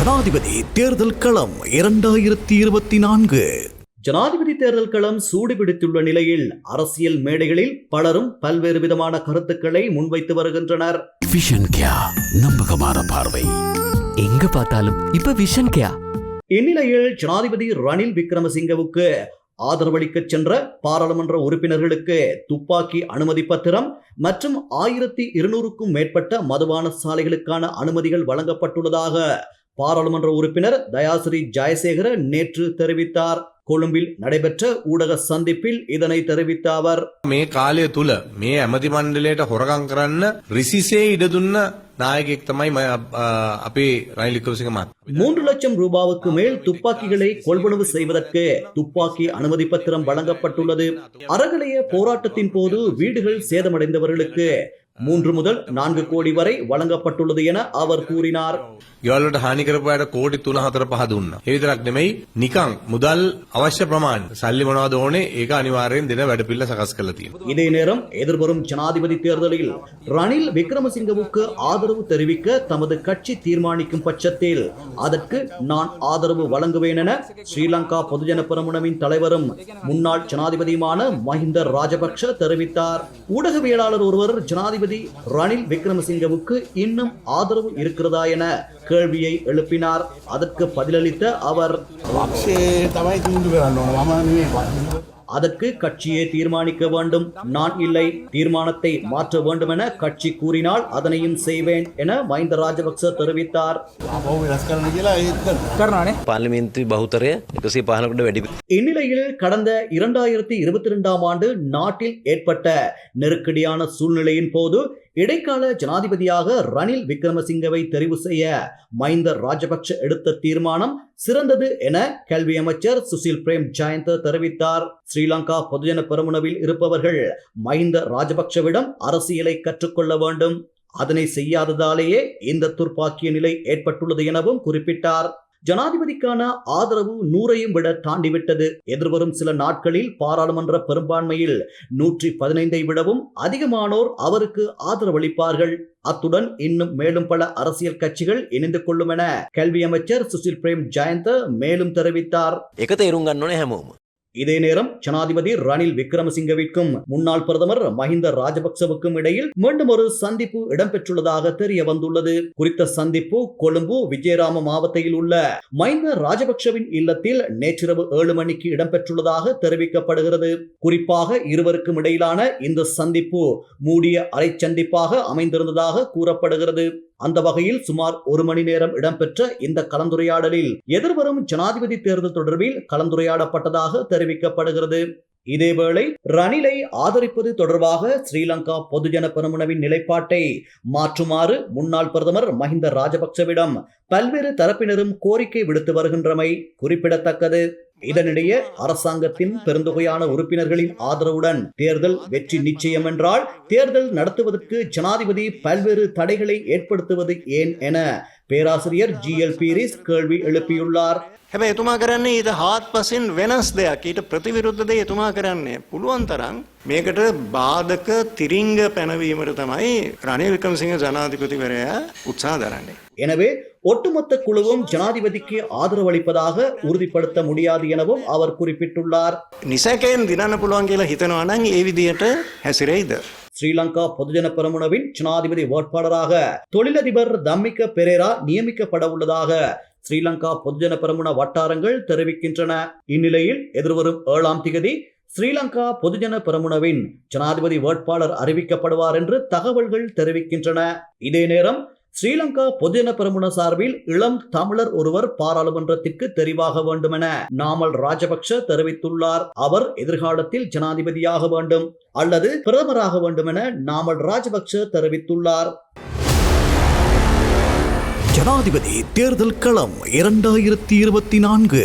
ஜனாதிபதி தேர்தல் களம் இரண்டாயிரத்தி இருபத்தி நான்கு. ஜனாதிபதி தேர்தல் களம் சூடுபிடித்துள்ள நிலையில் அரசியல் மேடைகளில் பலரும் பல்வேறு விதமான கருத்துக்களை முன்வைத்து வருகின்றனர். விஷன் கியா நம்பகமான பார்வை. எங்க பார்த்தாலும் இப்ப விஷன் கேயா இந்நிலையில் ஜனாதிபதி ரணில் விக்ரமசிங்கவுக்கு ஆதரவளிக்கச் சென்ற பாராளுமன்ற உறுப்பினர்களுக்கு துப்பாக்கி அனுமதி பத்திரம் மற்றும் ஆயிரத்தி இருநூறுக்கும் மேற்பட்ட மதுபான சாலைகளுக்கான அனுமதிகள் வழங்கப்பட்டுள்ளதாக பாராளுமன்ற உறுப்பினர் தயாசிரி ஜெயசேகர நேற்று தெரிவித்தார். கொழும்பில் நடைபெற்ற ஊடக சந்திப்பில் இதனை தெரிவித்த அவர் மே காலே துல மே அமதி மண்டலேட்ட ஹொரகம் கரන්න ரிசிசே இடதுன்ன மூன்று லட்சம் ரூபாவுக்கு மேல் துப்பாக்கிகளை கொள்வனவு செய்வதற்கு துப்பாக்கி அனுமதி பத்திரம் வழங்கப்பட்டுள்ளது. அறகலைய போராட்டத்தின் போது வீடுகள் சேதமடைந்தவர்களுக்கு மூன்று முதல் நான்கு கோடி வரை வழங்கப்பட்டுள்ளது என அவர் கூறினார் ගෙවල්ලට හානි කරපුවාට කෝටි තුන හතර පහ දුන්න. ඒ විතරක් නෙමෙයි නිකං මුදල් අවශ්‍ය ප්‍රමාණ සල්ලි මොනවද ඕනේ ඒක අනිවාර්යෙන් දෙන වැඩපිළිවෙල සකස් කරලා තියෙනවා. இதே நேரம் எதிர்வரும் ஜனாதிபதி தேர்தலில் ரணில் விக்ரமசிங்கவுக்கு ஆதரவு தெரிவிக்க தமது கட்சி தீர்மானிக்கும் பட்சத்தில் அதற்கு நான் ஆதரவு வழங்குவேன் என ஸ்ரீலங்கா பொதுஜன பெரமுனவின் தலைவரும் முன்னாள் ஜனாதிபதியுமான மஹிந்த ராஜபக்ஷ தெரிவித்தார் ஊடகவியலாளர் ஒருவர் ஜனாதிபதி ரணில் விக்ரமசிங்கவுக்கு இன்னும் ஆதரவு இருக்கிறதா என கேள்வியை எழுப்பினார் அதற்கு பதிலளித்த அவர் அதற்கு கட்சியே தீர்மானிக்க வேண்டும். நான் இல்லை தீர்மானத்தை மாற்ற வேண்டும் என கட்சி கூறினால் அதனையும் செய்வேன் என மஹிந்த ராஜபக்ச தெரிவித்தார். இந்நிலையில் கடந்த இரண்டாயிரத்தி இருபத்தி இரண்டாம் ஆண்டு நாட்டில் ஏற்பட்ட நெருக்கடியான சூழ்நிலையின் போது இடைக்கால ஜனாதிபதியாக ரணில் விக்ரமசிங்கவை தெரிவு செய்ய மஹிந்த ராஜபக்ஷ எடுத்த தீர்மானம் சிறந்தது என கல்வி அமைச்சர் சுசில் பிரேம் ஜெயந்த தெரிவித்தார். ஸ்ரீலங்கா பொதுஜன பெருமுனவில் இருப்பவர்கள் மஹிந்த ராஜபக்ஷவிடம் அரசியலை கற்றுக்கொள்ள வேண்டும். அதனை செய்யாததாலேயே இந்த துர்ப்பாக்கிய நிலை ஏற்பட்டுள்ளது எனவும் குறிப்பிட்டார். ஜனாதிபதிக்கான ஆதரவு நூறையும் விட தாண்டிவிட்டது. எதிர்வரும் சில நாட்களில் பாராளுமன்ற பெரும்பான்மையில் நூற்றி பதினைந்தை விடவும் அதிகமானோர் அவருக்கு ஆதரவளிப்பார்கள். அத்துடன் இன்னும் மேலும் பல அரசியல் கட்சிகள் இணைந்து கொள்ளும் என கல்வி அமைச்சர் சுசில் பிரேம் ஜெயந்த மேலும் தெரிவித்தார். இதே நேரம் ஜனாதிபதி ரணில் விக்ரமசிங்கவிற்கும் முன்னாள் பிரதமர் மஹிந்த ராஜபக்சவுக்கும் இடையில் மீண்டும் ஒரு சந்திப்பு இடம்பெற்றுள்ளதாக தெரிய வந்துள்ளது. குறித்த சந்திப்பு கொழும்பு விஜயராம மாவட்டத்தில் உள்ள மஹிந்த ராஜபக்சவின் இல்லத்தில் நேற்றிரவு ஏழு மணிக்கு இடம்பெற்றுள்ளதாக தெரிவிக்கப்படுகிறது. குறிப்பாக இருவருக்கும் இடையிலான இந்த சந்திப்பு மூடிய அரை சந்திப்பாக அமைந்திருந்ததாக கூறப்படுகிறது. அந்த வகையில் சுமார் ஒரு மணி நேரம் இடம்பெற்ற இந்த கலந்துரையாடலில் எதிர்வரும் ஜனாதிபதி தேர்தல் தொடர்பில் கலந்துரையாடப்பட்டதாக தெரிவிக்கப்படுகிறது. இதேவேளை ரணிலை ஆதரிப்பது தொடர்பாக ஸ்ரீலங்கா பொதுஜன பெருமுனவின் நிலைப்பாட்டை மாற்றுமாறு முன்னாள் பிரதமர் மஹிந்த ராஜபக்சவிடம் பல்வேறு தரப்பினரும் கோரிக்கை விடுத்து வருகின்றமை குறிப்பிடத்தக்கது. இதனிடையே அரசாங்கத்தின் பெருந்தொகையான உறுப்பினர்களின் ஆதரவுடன் தேர்தல் வெற்றி நிச்சயம் என்றால் தேர்தல் நடத்துவதற்கு ஜனாதிபதி பல்வேறு தடைகளை ஏற்படுத்துவது ஏன் என பேராசிரியர் ஜி எல் பீரிஸ் கேள்வி எழுப்பியுள்ளார் හැබැ එතුමා කරන්නේ ඊට හාත් පසින් වෙනස් දෙයක් ඊට ප්‍රතිවිරුද්ධද එතුමා කරන්නේ පුළුවන් තරම් මේකට බාධක තිරිංග පැනවීමට තමයි රනිල් වික්‍රමසිංහ ජනාධිපතිවරයා උත්සාහ දරන්නේ. எனவே ஒட்டுமொத்த குழுவும் ஜனாதிபதிக்கு ஆதரவளிப்பதாக உறுதிப்படுத்த முடியாது எனவும் அவர் குறிப்பிட்டுள்ளார் නිසැකයෙන් දිනන්න පුළුවන් කියලා හිතනවා නම් ඒ විදිහට හැසිරෙයිද. ஸ்ரீலங்கா பொதுஜன பெருமுனவின் ஜனாதிபதி வேட்பாளராக தொழிலதிபர் தம்மிக்க பெரேரா நியமிக்கப்பட உள்ளதாக ஸ்ரீலங்கா பொதுஜன பெருமுன வட்டாரங்கள் தெரிவிக்கின்றன. இந்நிலையில் எதிர்வரும் ஏழாம் திகதி ஸ்ரீலங்கா பொதுஜன பெருமுனவின் ஜனாதிபதி வேட்பாளர் அறிவிக்கப்படுவார் என்று தகவல்கள் தெரிவிக்கின்றன. இதே நேரம் ஸ்ரீலங்கா பொதுஜன பெருமுன சார்பில் இளம் தமிழர் ஒருவர் பாராளுமன்றத்திற்கு தெரிவாக வேண்டும் என நாமல் ராஜபக்ஷ தெரிவித்துள்ளார். அவர் எதிர்காலத்தில் ஜனாதிபதியாக வேண்டும் அல்லது பிரதமராக வேண்டும் என நாமல் ராஜபக்ஷ தெரிவித்துள்ளார். ஜனாதிபதி தேர்தல் களம் இரண்டாயிரத்தி இருபத்தி நான்கு.